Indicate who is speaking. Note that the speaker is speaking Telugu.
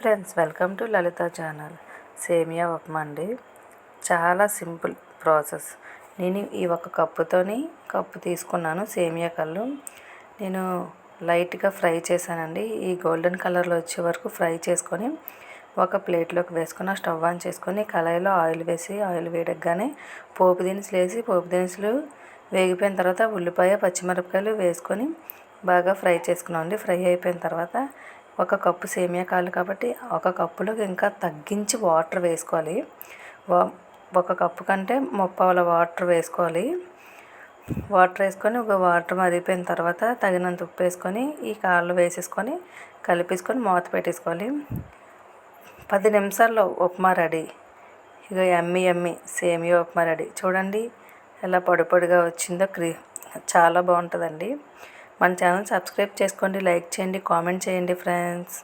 Speaker 1: Friends welcome to Lalitha channel. Semiya upma అండి. చాలా సింపుల్ ప్రాసెస్. నేను ఈ ఒక కప్పుతోని కప్పు తీసుకున్నాను సేమియా కళ్ళు. నేను లైట్గా ఫ్రై చేశానండి. ఈ గోల్డెన్ కలర్లో వచ్చే వరకు ఫ్రై చేసుకొని ఒక ప్లేట్లోకి వేసుకుని స్టవ్ ఆన్ చేసుకొని కళాయిలో ఆయిల్ వేసి ఆయిల్ వేడగానే పోపు దినుసులు వేసి పోపు దినుసులు వేగిపోయిన తర్వాత ఉల్లిపాయ పచ్చిమిరపకాయలు వేసుకొని బాగా ఫ్రై చేసుకున్నామండి. ఫ్రై అయిపోయిన తర్వాత ఒక కప్పు సేమియా కావాలి కాబట్టి ఒక కప్పులో ఇంకా తగ్గించి వాటర్ వేసుకోవాలి. ఒక కప్పు కంటే ముప్పావుల వాటర్ వేసుకోవాలి. వాటర్ వేసుకొని ఒక వాటర్ మరిగిపోయిన తర్వాత తగినంత ఉప్పు వేసుకొని ఈ కాళ్ళు వేసేసుకొని కలిపేసుకొని మూత పెట్టేసుకోవాలి. పది నిమిషాల్లో ఉప్మా రెడీ. ఇక ఎమ్మి ఎమ్మి సేమియా ఉప్మా రెడీ. చూడండి ఎలా పొడి పొడిగా వచ్చిందో క్రీ చాలా బాగుంటుందండి. మన ఛానల్ సబ్స్క్రైబ్ చేసుకోండి లైక్ చేయండి కామెంట్ చేయండి ఫ్రెండ్స్.